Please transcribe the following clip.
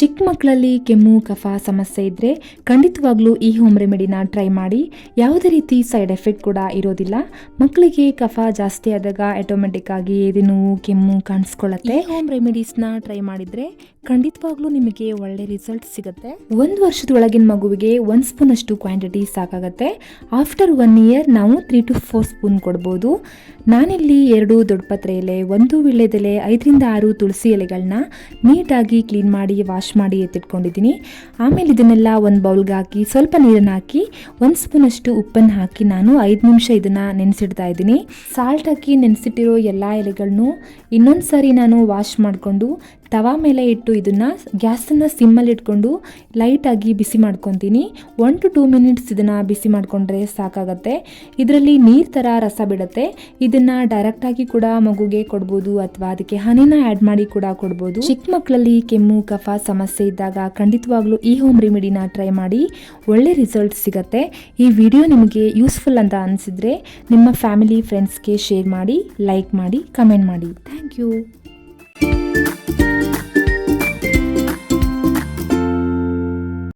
ಚಿಕ್ಕ ಮಕ್ಕಳಲ್ಲಿ ಕೆಮ್ಮು ಕಫ ಸಮಸ್ಯೆ ಇದ್ದರೆ ಖಂಡಿತವಾಗ್ಲೂ ಈ ಹೋಮ್ ರೆಮಿಡಿನ ಟ್ರೈ ಮಾಡಿ. ಯಾವುದೇ ರೀತಿ ಸೈಡ್ ಎಫೆಕ್ಟ್ ಕೂಡ ಇರೋದಿಲ್ಲ. ಮಕ್ಕಳಿಗೆ ಕಫ ಜಾಸ್ತಿ ಆದಾಗ ಆಟೋಮೆಟಿಕ್ ಆಗಿ ನೋವು ಕೆಮ್ಮು ಕಾಣಿಸ್ಕೊಳ್ಳುತ್ತೆ. ಹೋಮ್ ರೆಮಿಡೀಸ್ನ ಟ್ರೈ ಮಾಡಿದರೆ ಖಂಡಿತವಾಗ್ಲೂ ನಿಮಗೆ ಒಳ್ಳೆ ರಿಸಲ್ಟ್ ಸಿಗುತ್ತೆ. ಒಂದು ವರ್ಷದೊಳಗಿನ ಮಗುವಿಗೆ ಒಂದು ಸ್ಪೂನ್ ಅಷ್ಟು ಕ್ವಾಂಟಿಟಿ ಸಾಕಾಗತ್ತೆ. ಆಫ್ಟರ್ ಒನ್ ಇಯರ್ ನಾವು ತ್ರೀ ಟು ಫೋರ್ ಸ್ಪೂನ್ ಕೊಡ್ಬೋದು. ನಾನಿಲ್ಲಿ ಎರಡು ದೊಡ್ಡಪತ್ರೆ ಎಲೆ ಒಂದು ವೀಳ್ಯದೆಲೆ ಐದರಿಂದ ಆರು ತುಳಸಿ ಎಲೆಗಳನ್ನ ನೀಟಾಗಿ ಕ್ಲೀನ್ ಮಾಡಿ ವಾಶ್ ಮಾಡಿ ಎತ್ತಿಟ್ಕೊಂಡಿದ್ದೀನಿ. ಆಮೇಲೆ ಇದನ್ನೆಲ್ಲ ಒಂದು ಬೌಲ್ಗೆ ಹಾಕಿ ಸ್ವಲ್ಪ ನೀರನ್ನು ಹಾಕಿ ಒಂದು ಸ್ಪೂನ್ ಅಷ್ಟು ಉಪ್ಪನ್ನು ಹಾಕಿ ನಾನು ಐದು ನಿಮಿಷ ಇದನ್ನು ನೆನೆಸಿಡ್ತಾ ಇದ್ದೀನಿ. ಸಾಲ್ಟ್ ಹಾಕಿ ನೆನೆಸಿಟ್ಟಿರೋ ಎಲ್ಲ ಎಲೆಗಳನ್ನು ಇನ್ನೊಂದು ಸಾರಿ ನಾನು ವಾಶ್ ಮಾಡಿಕೊಂಡು ತವಾ ಮೇಲೆ ಇಟ್ಟು ಇದನ್ನು ಗ್ಯಾಸನ್ನು ಸಿಮ್ಮಲ್ಲಿ ಇಟ್ಕೊಂಡು ಲೈಟಾಗಿ ಬಿಸಿ ಮಾಡ್ಕೊತೀನಿ. ಒನ್ ಟು ಟೂ ಮಿನಿಟ್ಸ್ ಇದನ್ನು ಬಿಸಿ ಮಾಡಿಕೊಂಡ್ರೆ ಸಾಕಾಗತ್ತೆ. ಇದರಲ್ಲಿ ನೀರು ಥರ ರಸ ಬಿಡುತ್ತೆ. ಇದನ್ನು ಡೈರೆಕ್ಟಾಗಿ ಕೂಡ ಮಗುಗೆ ಕೊಡ್ಬೋದು ಅಥವಾ ಅದಕ್ಕೆ ಹನಿನ ಆ್ಯಡ್ ಮಾಡಿ ಕೂಡ ಕೊಡ್ಬೋದು. ಚಿಕ್ಕ ಮಕ್ಕಳಲ್ಲಿ ಕೆಮ್ಮು, ಕಫ ಸಮಸ್ಯೆ ಇದ್ದಾಗ ಖಂಡಿತವಾಗ್ಲೂ ಈ ಹೋಮ್ ರೆಮಿಡಿನ ಟ್ರೈ ಮಾಡಿ ಒಳ್ಳೆ ರಿಸಲ್ಟ್ ಸಿಗುತ್ತೆ. ಈ ವಿಡಿಯೋ ನಿಮಗೆ ಯೂಸ್ಫುಲ್ ಅಂತ ಅನಿಸಿದ್ರೆ ನಿಮ್ಮ ಫ್ಯಾಮಿಲಿ ಫ್ರೆಂಡ್ಸ್ಗೆ ಶೇರ್ ಮಾಡಿ ಲೈಕ್ ಮಾಡಿ ಕಮೆಂಟ್ ಮಾಡಿ. Thank you